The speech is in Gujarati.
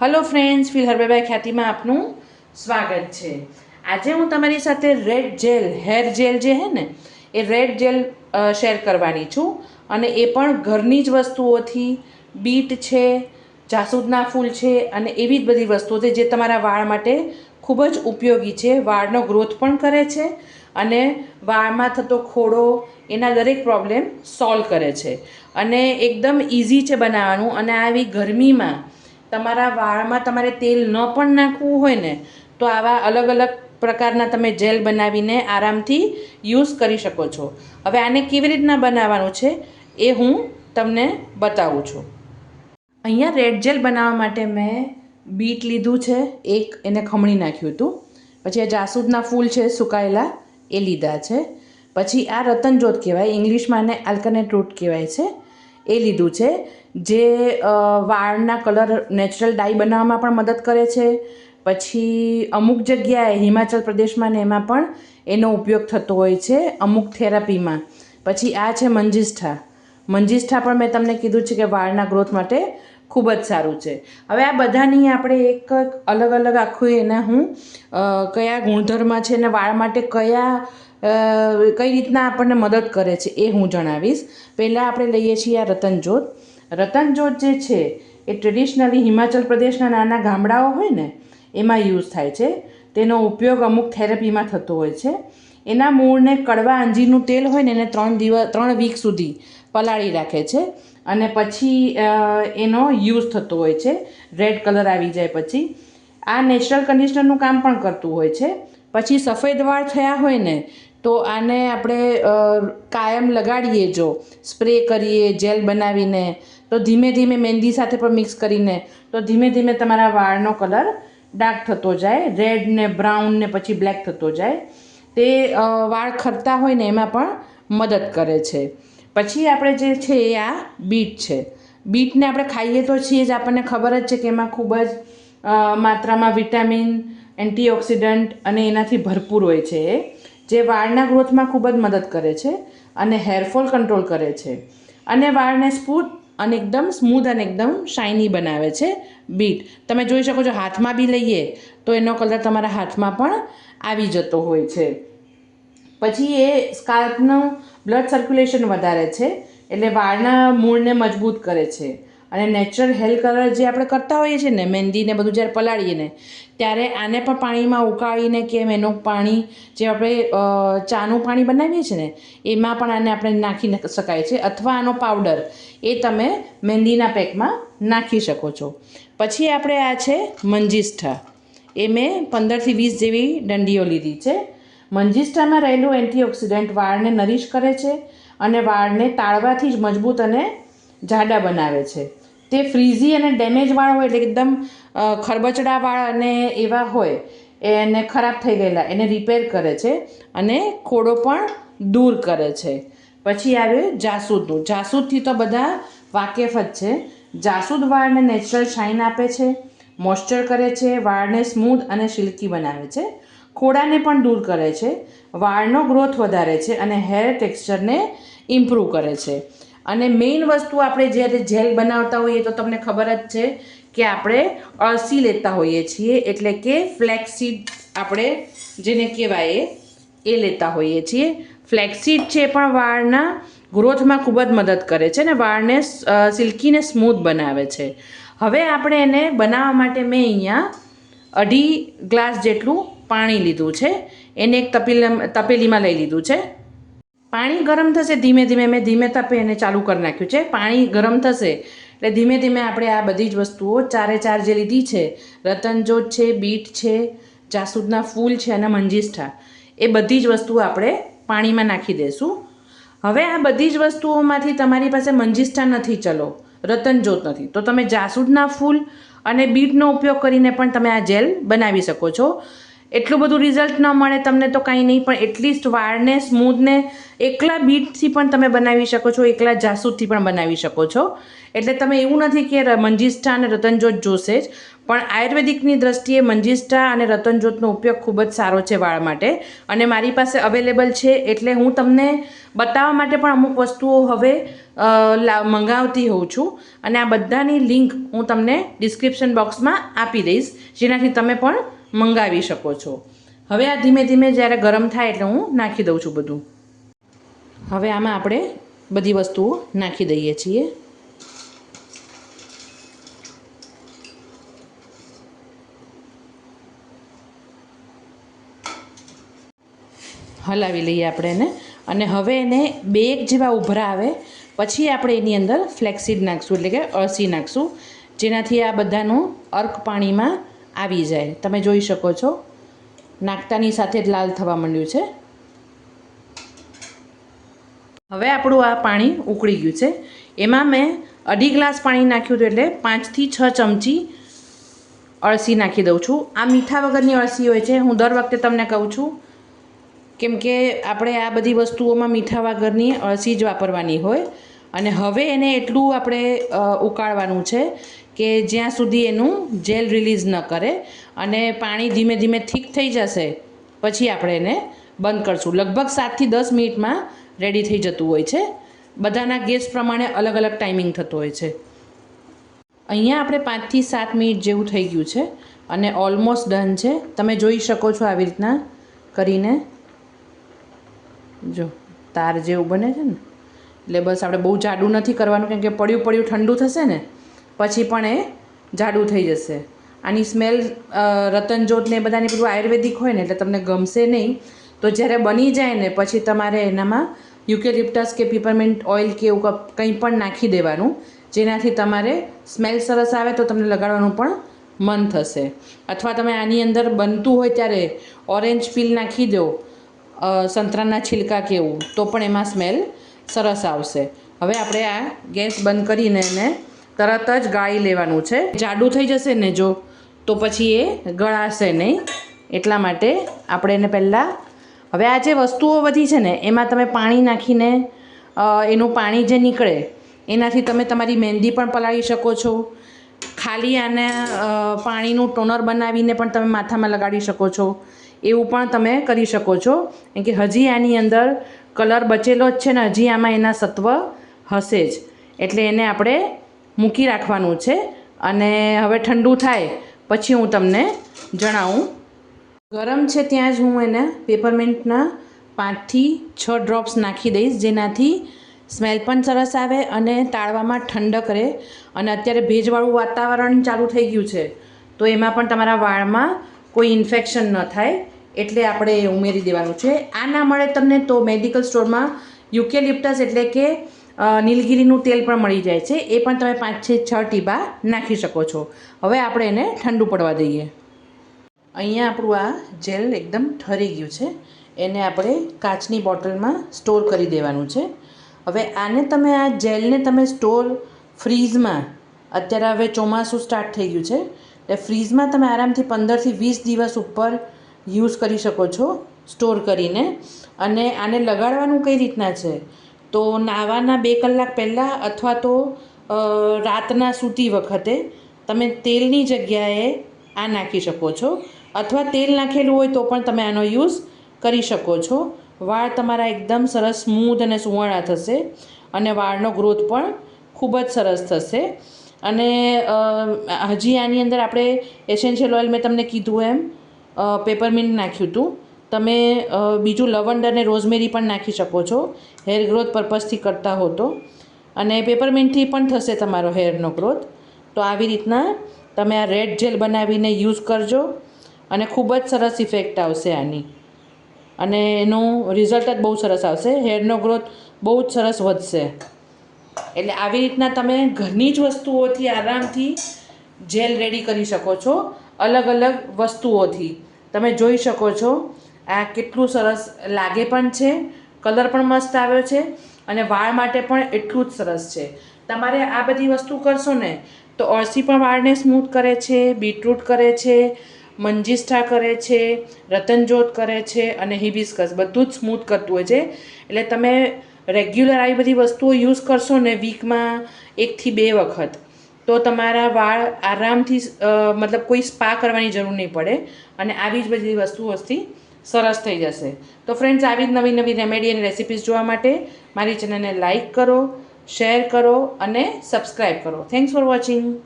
હલો ફ્રેન્ડ્સ ફિલ હરબેબાઈ ખ્યાતિમાં આપનું સ્વાગત છે. આજે હું તમારી સાથે રેડ જેલ હેર જેલ જે હે ને, એ રેડ જેલ શેર કરવાની છું. અને એ પણ ઘરની જ વસ્તુઓથી. બીટ છે, જાસૂદના ફૂલ છે, અને એવી જ બધી વસ્તુઓ છે જે તમારા વાળ માટે ખૂબ જ ઉપયોગી છે. વાળનો ગ્રોથ પણ કરે છે અને વાળમાં થતો ખોડો, એના દરેક પ્રોબ્લેમ સોલ્વ કરે છે. અને એકદમ ઇઝી છે બનાવવાનું. અને આવી ગરમીમાં તમારા વાળમાં તમારે તેલ ન પણ નાખવું હોય ને, તો આવા અલગ અલગ પ્રકારના તમે જેલ બનાવીને આરામથી યુઝ કરી શકો છો. હવે આને કેવી રીતના બનાવવાનું છે, એ હું તમને બતાવું છું. અહીંયા રેડ જેલ બનાવવા માટે મેં બીટ લીધું છે, એક એને ખમણી નાખ્યું હતું. પછી આ જાસૂદના ફૂલ છે, સુકાયેલા, એ લીધા છે. પછી આ રતનજોત કહેવાય, ઇંગ્લિશમાં આને આલ્કનેટ રૂટ કહેવાય છે. એ લીધું છે, જે વાળના કલર નેચરલ ડાય બનાવવામાં પણ મદદ કરે છે. પછી અમુક જગ્યાએ હિમાચલ પ્રદેશમાં ને એમાં પણ એનો ઉપયોગ થતો હોય છે અમુક થેરાપીમાં. પછી આ છે મંજિષ્ઠા. મંજિષ્ઠા પણ મેં તમને કીધું છે કે વાળના ગ્રોથ માટે ખૂબ જ સારું છે. હવે આ બધાની આપણે એક અલગ અલગ આખું એના હું કયા ગુણધર્મ છે ને વાળ માટે કયા કઈ રીતના આપણને મદદ કરે છે એ હું જણાવીશ. પહેલાં આપણે લઈએ છીએ આ રતનજોત. રતનજોત જે છે, એ ટ્રેડિશનલી હિમાચલ પ્રદેશના નાના ગામડાઓ હોય ને, એમાં યુઝ થાય છે. તેનો ઉપયોગ અમુક થેરપીમાં થતો હોય છે. એના મૂળને કડવા અંજીરનું તેલ હોય ને, એને ત્રણ દિવસ, ત્રણ વીક સુધી પલાળી રાખે છે. અને પછી એનો યુઝ થતો હોય છે. રેડ કલર આવી જાય પછી. આ નેચરલ કન્ડિશનરનું કામ પણ કરતું હોય છે. પછી સફેદ વાળ થયા હોય ને તો આને આપણે કાયમ લગાડીએ જો. સ્પ્રે કરીએ, જેલ બનાવીને. તો ધીમે ધીમે મહેંદી સાથે પણ મિક્સ કરીને, તો ધીમે ધીમે તમારા વાળનો કલર ડાર્ક થતો જાય રેડ ને બ્રાઉન ને પછી બ્લેક થતો જાય. તે વાળ ખરતા હોય ને એમાં પણ મદદ કરે છે. પછી આપણે જે છે એ આ બીટ છે. બીટને આપણે ખાઈએ તો છીએ જ, આપણને ખબર જ છે કે એમાં ખૂબ જ માત્રામાં વિટામિન, એન્ટીઓક્સિડન્ટ અને એનાથી ભરપૂર હોય છે એ. જે વાળના ગ્રોથમાં ખૂબ જ મદદ કરે છે અને હેરફોલ કંટ્રોલ કરે છે. અને વાળને સ્મૂથ અને એકદમ સ્મૂથ અને એકદમ શાઇની બનાવે છે બીટ. તમે જોઈ શકો છો હાથમાં બી લઈએ તો એનો કલર તમારા હાથમાં પણ આવી જતો હોય છે. પછી એ સ્કાલ્પનું બ્લડ સર્ક્યુલેશન વધારે છે એટલે વાળના મૂળને મજબૂત કરે છે. અને નેચરલ હેર કલર જે આપણે કરતા હોઈએ છીએ ને મહેંદીને બધું જ્યારે પલાળીએ ને, ત્યારે આને પણ પાણીમાં ઉકાળીને કેમ એનું પાણી, જે આપણે ચાનું પાણી બનાવીએ છીએ ને, એમાં પણ આને આપણે નાખી શકાય છે. અથવા આનો પાવડર એ તમે મહેંદીના પેકમાં નાખી શકો છો. પછી આપણે આ છે મંજિષ્ઠા. એ મેં પંદરથી વીસ જેવી દંડીઓ લીધી છે. મંજિષ્ઠામાં રહેલું એન્ટીઓક્સિડન્ટ વાળને નરીશ કરે છે અને વાળને તાળવાથી જ મજબૂત અને જાડા બનાવે છે. તે ફ્રીઝી અને ડેમેજવાળા હોય એટલે એકદમ ખરબચડાવાળા અને એવા હોય એને ખરાબ થઈ ગયેલા, એને રિપેર કરે છે અને ખોડો પણ દૂર કરે છે. પછી આવ્યું જાસૂદનું. જાસૂદથી તો બધા વાકેફ જ છે. જાસૂદ વાળને નેચરલ શાઇન આપે છે મોઇશ્ચર કરે છે, વાળને સ્મૂથ અને સિલ્કી બનાવે છે. ખોડાને પણ દૂર કરે છે. વાળનો ગ્રોથ વધારે છે અને હેર ટેક્સચરને ઇમ્પ્રૂવ કરે છે. અને મેઇન વસ્તુ આપણે જ્યારે જેલ બનાવતા હોઈએ તો તમને ખબર જ છે કે આપણે અળસી લેતા હોઈએ છીએ એટલે કે ફ્લેક્સીડ આપણે જેને કહેવાય એ લેતા હોઈએ છીએ. ફ્લેક્સીડ છે પણ વાળના ગ્રોથમાં ખૂબ જ મદદ કરે છે અને વાળને સિલ્કીને સ્મૂથ બનાવે છે. હવે આપણે એને બનાવવા માટે મેં અહીંયા અઢી ગ્લાસ જેટલું પાણી લીધું છે. એને એક તપેલી તપેલીમાં લઈ લીધું છે. પાણી ગરમ થશે, ધીમે ધીમે મેં ધીમે તપે એને ચાલુ કરી નાખ્યું છે. પાણી ગરમ થશે એટલે ધીમે ધીમે આપણે આ બધી જ વસ્તુઓ ચારે ચાર જે લીધી છે, રતનજોત છે, બીટ છે, જાસૂદના ફૂલ છે અને મંજિષ્ઠા, એ બધી જ વસ્તુઓ આપણે પાણીમાં નાખી દઈશું હવે આ બધી જ વસ્તુઓમાંથી તમારી પાસે મંજિષ્ઠા નથી, ચલો, રતનજોત નથી. તો તમે જાસૂદના ફૂલ અને બીટનો ઉપયોગ કરીને પણ તમે આ જેલ બનાવી શકો છો. એટલું બધું રિઝલ્ટ ન મળે તમને તો કાંઈ નહીં, પણ એટલીસ્ટ વાળને સ્મૂથને એકલા બીટથી પણ તમે બનાવી શકો છો, એકલા જાસૂદથી પણ બનાવી શકો છો. એટલે તમે એવું નથી કે મંજીષ્ઠા અને રતનજોત જોશે જ, પણ આયુર્વેદિકની દ્રષ્ટિએ મંજીષ્ઠા અને રતનજોતનો ઉપયોગ ખૂબ જ સારો છે વાળ માટે. અને મારી પાસે અવેલેબલ છે એટલે હું તમને બતાવવા માટે પણ અમુક વસ્તુઓ હવે મંગાવતી હોઉં છું. અને આ બધાની લિંક હું તમને ડિસ્ક્રિપ્શન બોક્સમાં આપી દઈશ, જેનાથી તમે પણ મંગાવી શકો છો. હવે આ ધીમે ધીમે જ્યારે ગરમ થાય એટલે હું નાખી દઉં છું બધું. હવે આમાં આપણે બધી વસ્તુઓ નાખી દઈએ છીએ. હલાવી લઈએ આપણે એને. અને હવે એને બે એક જેવા ઉભરા આવે. પછી આપણે એની અંદર ફ્લેક્સીડ નાખશું એટલે કે અળસી નાખશું. જેનાથી આ બધાનું અર્ક પાણીમાં આવી જાય. તમે જોઈ શકો છો. નાખતાની સાથે જ લાલ થવા માંડ્યું છે. હવે આપણું આ પાણી ઉકળી ગયું છે. એમાં મેં અઢી ગ્લાસ પાણી નાખ્યું હતું એટલે પાંચથી છ ચમચી અળસી નાખી દઉં છું. આ મીઠા વગરની અળસી હોય છે. હું દર વખતે તમને કહું છું કેમ કે આપણે આ બધી વસ્તુઓમાં મીઠા વગરની અળસી જ વાપરવાની હોય. અને હવે એને એટલું આપણે ઉકાળવાનું છે કે જ્યાં સુધી એનું જેલ રિલીઝ ન કરે અને પાણી ધીમે ધીમે ઠીક થઈ જશે, પછી આપણે એને બંધ કરશું. લગભગ સાતથી દસ મિનિટમાં રેડી થઈ જતું હોય છે. બધાના ગેસ પ્રમાણે અલગ અલગ ટાઈમિંગ થતો હોય છે. અહીંયા આપણે પાંચથી સાત મિનિટ જેવું થઈ ગયું છે અને ઓલમોસ્ટ ડન છે. તમે જોઈ શકો છો આવી રીતના કરીને. જો, તાર જેવું બને છે ને? એટલે બસ આપણે બહુ જાડું નથી કરવાનું, કેમ કે પડ્યું પડ્યું ઠંડુ થશે ને પછી પણ એ જાડું થઈ જશે. આની સ્મેલ રતનજોત ને એ બધાની પેલું આયુર્વેદિક હોય ને એટલે તમને ગમશે નહીં. તો જ્યારે બની જાય ને પછી તમારે એનામાં યુકેલિપ્ટસ કે પીપરમેન્ટ ઓઇલ કે એવું કંઈ પણ નાખી દેવાનું. જેનાથી તમારે સ્મેલ સરસ આવે તો તમને લગાડવાનું પણ મન થશે. અથવા તમે આની અંદર બનતું હોય ત્યારે ઓરેન્જ પીલ નાખી દો સંતરાના છિલકા કેવું તો પણ એમાં સ્મેલ સરસ આવશે. હવે આપણે આ ગેસ બંધ કરીને એને તરત જ ગાળી લેવાનું છે. જાડું થઈ જશે ને જો, તો પછી એ ગળાશે નહીં. એટલા માટે આપણે એને પહેલાં, હવે આ જે વસ્તુઓ બધી છે ને, એમાં તમે પાણી નાખીને એનું પાણી જે નીકળે, એનાથી તમે તમારી મહેંદી પણ પલાળી શકો છો. ખાલી આને પાણીનું ટોનર બનાવીને પણ તમે માથામાં લગાડી શકો છો. એવું પણ તમે કરી શકો છો. કેમ કે હજી આની અંદર કલર બચેલો જ છે ને, હજી આમાં એના સત્વ હશે જ. એટલે એને આપણે મૂકી રાખવાનું છે અને હવે ઠંડુ થાય પછી હું તમને જણાવું. ગરમ છે ત્યાં જ હું એને પેપરમેન્ટના પાંચથી છ ડ્રોપ્સ નાખી દઈશ, જેનાથી સ્મેલ પણ સરસ આવે અને તાળવામાં ઠંડક રહે. અને અત્યારે ભેજવાળું વાતાવરણ ચાલુ થઈ ગયું છે, તો એમાં પણ તમારા વાળમાં કોઈ ઇન્ફેક્શન ન થાય એટલે આપણે ઉમેરી દેવાનું છે. આ ના મળે તમને તો મેડિકલ સ્ટોરમાં યુકેલિપ્ટસ એટલે કે નીલગિરીનું તેલ પણ મળી જાય છે. એ પણ તમે પાંચ છે છ ટીબા નાખી શકો છો. હવે આપણે એને ઠંડુ પડવા દઈએ. અહીંયા આપણું આ જેલ એકદમ ઠરી ગયું છે. એને આપણે કાચની બોટલમાં સ્ટોર કરી દેવાનું છે. હવે આને તમે આ જેલને તમે સ્ટોર ફ્રીઝમાં, અત્યારે હવે ચોમાસું સ્ટાર્ટ થઈ ગયું છે, એટલે ફ્રીઝમાં તમે આરામથી પંદરથી વીસ દિવસ ઉપર યુઝ કરી શકો છો સ્ટોર કરીને. અને આને લગાડવાનું કઈ રીતના છે? તો નાવાના બે કલાક પહેલાં અથવા તો રાતના સૂતી વખતે તમે તેલની જગ્યાએ આ નાખી શકો છો. અથવા તેલ નાખેલું હોય તો પણ તમે આનો યુઝ કરી શકો છો. વાળ તમારા એકદમ સરસ સ્મૂધ અને સુવર્ણા થશે અને વાળનો ગ્રોથ પણ ખૂબ જ સરસ થશે. અને હજી આની અંદર આપણે એસેન્શિયલ ઓઇલ મેં તમને કીધું એમ પેપરમિન્ટ નાખ્યું હતું. તમે બીજું લવંડ અને રોઝમેરી પણ નાખી શકો છો. હેર ગ્રોથ પર્પઝથી કરતા હો તો. અને પેપરમિન્ટથી પણ થશે તમારો હેરનો ગ્રોથ. તો આવી રીતના તમે આ રેડ જેલ બનાવીને યુઝ કરજો. અને ખૂબ જ સરસ ઇફેક્ટ આવશે આની. અને એનું રિઝલ્ટ જ બહુ સરસ આવશે. હેરનો ગ્રોથ બહુ જ સરસ વધશે. એટલે આવી રીતના તમે ઘરની જ વસ્તુઓથી આરામથી જેલ રેડી કરી શકો છો. અલગ અલગ વસ્તુઓથી. તમે જોઈ શકો છો આ કેટલું સરસ લાગે પણ છે, કલર પણ મસ્ત આવ્યો છે અને વાળ માટે પણ એટલું જ સરસ છે. તમારે આ બધી વસ્તુ કરશો ને, તો અળસી પણ વાળને સ્મૂથ કરે છે, બીટરૂટ કરે છે મંજિષ્ઠા કરે છે, રતનજોત કરે છે અને હિબિસ્કસ બધું જ સ્મૂથ કરતું હોય છે. એટલે તમે રેગ્યુલર આવી બધી વસ્તુઓ યુઝ કરશો ને વીકમાં એકથી બે વખત, તો તમારા વાળ આરામથી મતલબ કોઈ સ્પા કરવાની જરૂર નહીં પડે અને આવી જ બધી વસ્તુઓથી સરસ થઈ જશે. તો ફ્રેન્ડ્સ આવી જ નવી નવી રેમેડી અને રેસિપીઝ જોવા માટે મારી ચેનલને લાઇક કરો શેર કરો અને સબસ્ક્રાઈબ કરો. Thanks for watching